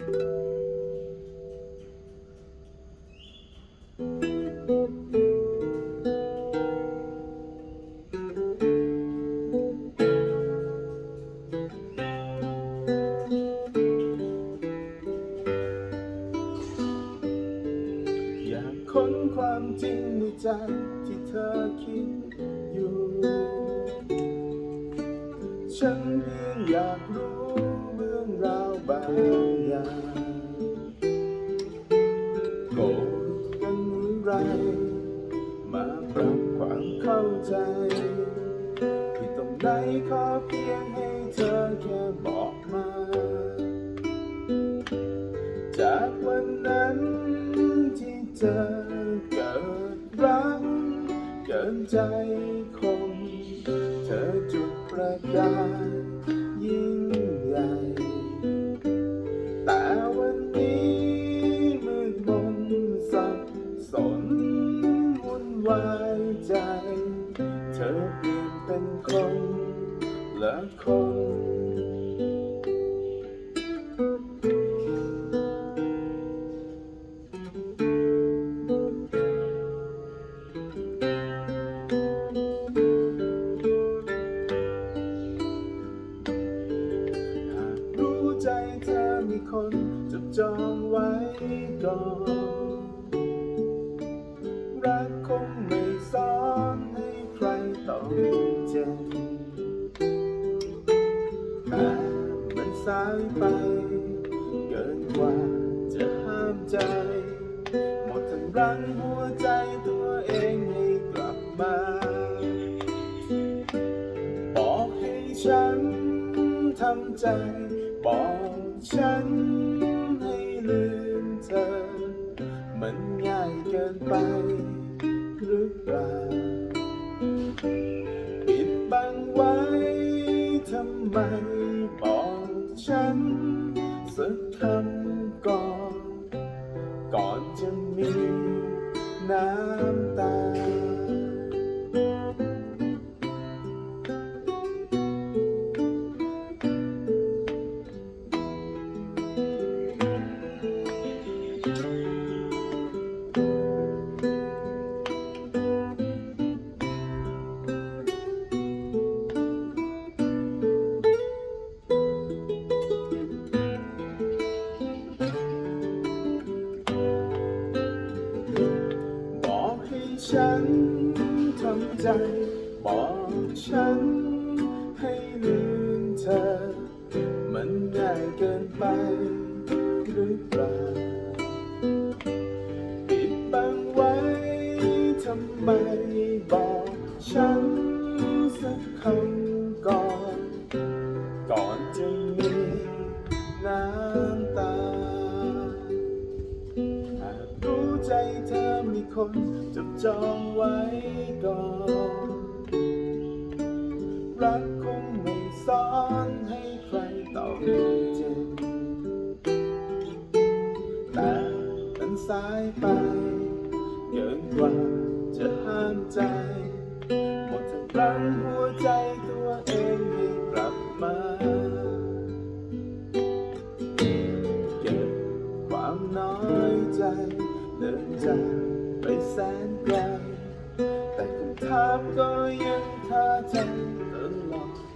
อยากค้นความจริงในใจที่เธอคิดอยู่ ฉันเพียงอยากรู้เรื่องราวบาง รับความเข้าใจที่ตรงไหนขอเพียงให้เธอแค่บอกมา จากวันนั้นที่เจอเกิดรักเกินใจคง เธอจุดประกายยิ่ง ธอเปลี่ยนเป็นคนละคนหากรู้ใจเธอมีคนจดจองไว้ก่อนรักคงไม่ รต้องเจ็บแต่มันสายไป เกินกว่าจะห้ามใจ หมดทั้งรังหัวใจตัวเองให้กลับมา บอกให้ฉันทำใจ บอกฉันให้ลืมเธอ มันง่ายเกินไป ไมบอกฉัน สักคำก่อน ก่อนจะมีน้ำตา ฉันทำใจ บอกฉันให้ลืมเธอ มันง่ายเกินไปหรือเปล่าปิดบังไว้ทำไม คนจับจองไว้ก่อน รักคงไม่สอนให้ใครต้องเจ็บแต่มันสายไป เกินกว่าจะห้ามใจ หมดทั้งรังหัวใจตัวเองให้กลับ ไปแสนไกลแต่คำถามก็ยังคาใจตลอด